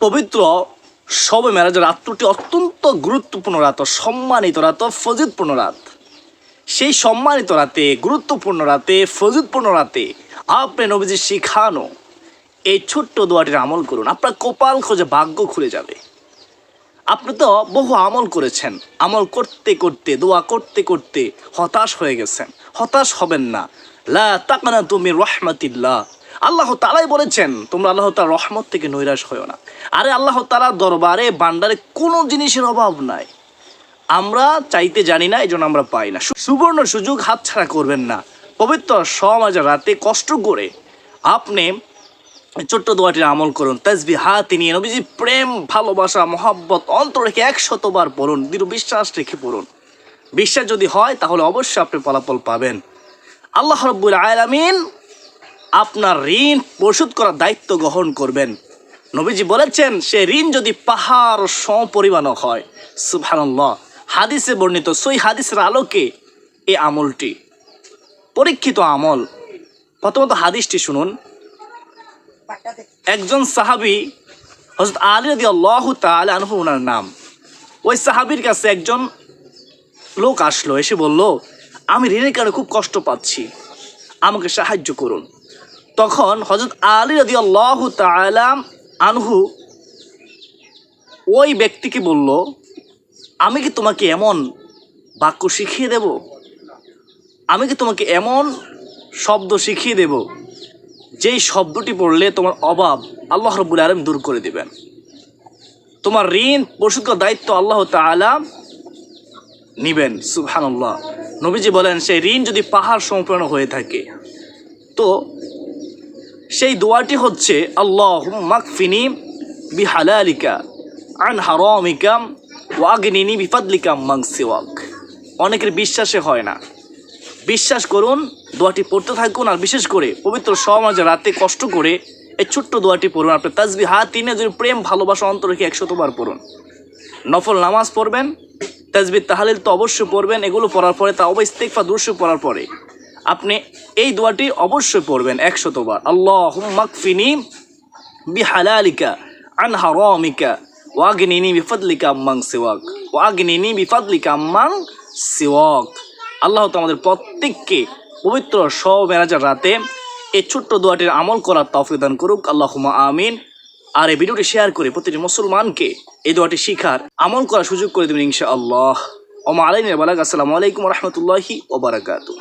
পবিত্র সবে মেরাজের রাত্রটি অত্যন্ত গুরুত্বপূর্ণ রাত সম্মানিত রাত ফজিতপূর্ণ রাত। সেই সম্মানিত রাতে, গুরুত্বপূর্ণ রাতে ফজিতপূর্ণ রাতে আপনি নবীজি শিখানো এই ছোট্ট দোয়াটির আমল করুন। আপনার কপাল খোঁজে ভাগ্য খুলে যাবে। আপনি তো বহু আমল করেছেন। আমল করতে করতে, দোয়া করতে করতে হতাশ হয়ে গেছেন। হতাশ হবেন না। লা তাকানা তুমি রহমাতিল্লাহ। আল্লাহ তালাই বলেছেন, তোমরা আল্লাহ তার রহমত থেকে নৈরাশ হয়েও না। আরে আল্লাহ তালার দরবারে বান্ডারে কোনো জিনিসের অভাব নাই। আমরা চাইতে জানি না এই জন্য আমরা পাই না। সুবর্ণ সুযোগ হাতছাড়া করবেন না। পবিত্র সমাজ রাতে কষ্ট করে আপনি ছোট্ট দোয়াটির আমল করুন। তাজবি হাতে নিয়ে নবীজি প্রেম, ভালোবাসা, মহাব্বত অন্তর রেখে একশতবার পড়ুন, দৃঢ় বিশ্বাস রেখে পড়ুন। বিশ্বাস যদি হয়, তাহলে অবশ্যই আপনি ফলাফল পাবেন। আল্লাহ রব্বুল আলামিন আপনার ঋণ পরিশোধ করার দায়িত্ব গ্রহণ করবেন। নবীজি বলেছেন, সে ঋণ যদি পাহাড় সমপরিমাণও হয়, সুবহানাল্লাহ। হাদিসে বর্ণিত সই হাদিসের আলোকে এই আমলটি। পরীক্ষিত আমল। প্রথমত হাদিসটি শুনুন। একজন সাহাবি হজরত আলী রদি আল্লাহ তাল আনহু ওনার নাম। ওই সাহাবির কাছে একজন লোক আসলো, এসে বলল, আমি ঋণের কারণে খুব কষ্ট পাচ্ছি। আমাকে সাহায্য করুন। তখন হজরত আলী রদি আল্লাহ তালাম আনহু ওই ব্যক্তিকে বলল, আমি কি তোমাকে এমন বাক্য শিখিয়ে দেব? আমি কি তোমাকে এমন শব্দ শিখিয়ে দেব যেই শব্দটি পড়লে তোমার অভাব আল্লাহ রব্বুল আলম দূর করে দিবেন? তোমার ঋণ, পরিশোধ করার দায়িত্ব আল্লাহ তাআলা নিবেন। সুবহানাল্লাহ। নবীজি বলেন, সেই ঋণ যদি পাহাড় সম্পূর্ণ হয়ে থাকে, তো সেই দোয়াটি হচ্ছে আল্লাহ মাকফিনি বিহালালিকা, আন হারামিকা ওয়াগনিনি বিফাদলিকা মাং সিওয়াক। অনেকের বিশ্বাসে হয় না। বিশ্বাস করুন, দোয়াটি পড়তে থাকুন আর বিশেষ করে পবিত্র সমাজে রাতে কষ্ট করে এই ছোট্ট দোয়াটি পড়ুন। আপনি তাজবি হাত তিনে যদি প্রেম, ভালোবাসা অন্তর রেখে একশতবার পড়ুন। নফল নামাজ পড়বেন, তাজবি তাহালিল তো অবশ্যই পড়বেন, এগুলো পড়ার পরে তা অবশ্যই ইস্তেকফা পড়ার পরে। আপনি এই দোয়াটি অবশ্যই পড়বেন একশতবার। আল্লাহ মাকফিনি বিহালালিকা আন হারামিকা বিফাদলিকা আম্মাং সিওয়াক। ওয়াগনিনি বিফাদলিকা আম্মাং সিওয়াক। আল্লাহ তো আমাদের প্রত্যেককে পবিত্র সব মেরাজার রাতে এই ছোট্ট দোয়াটির আমল করার তৌফিক দান করুক। আল্লাহুমা আমিন। আর এই ভিডিওটি শেয়ার করে প্রতিটি মুসলমানকে এই দোয়াটি শিখার, আমল করার সুযোগ করে দেবেন ইনশা আল্লাহ ওমা আলাইন বালাক আসসালামু আলাইকুম রহমতুল্লাহি ওবরাকাতু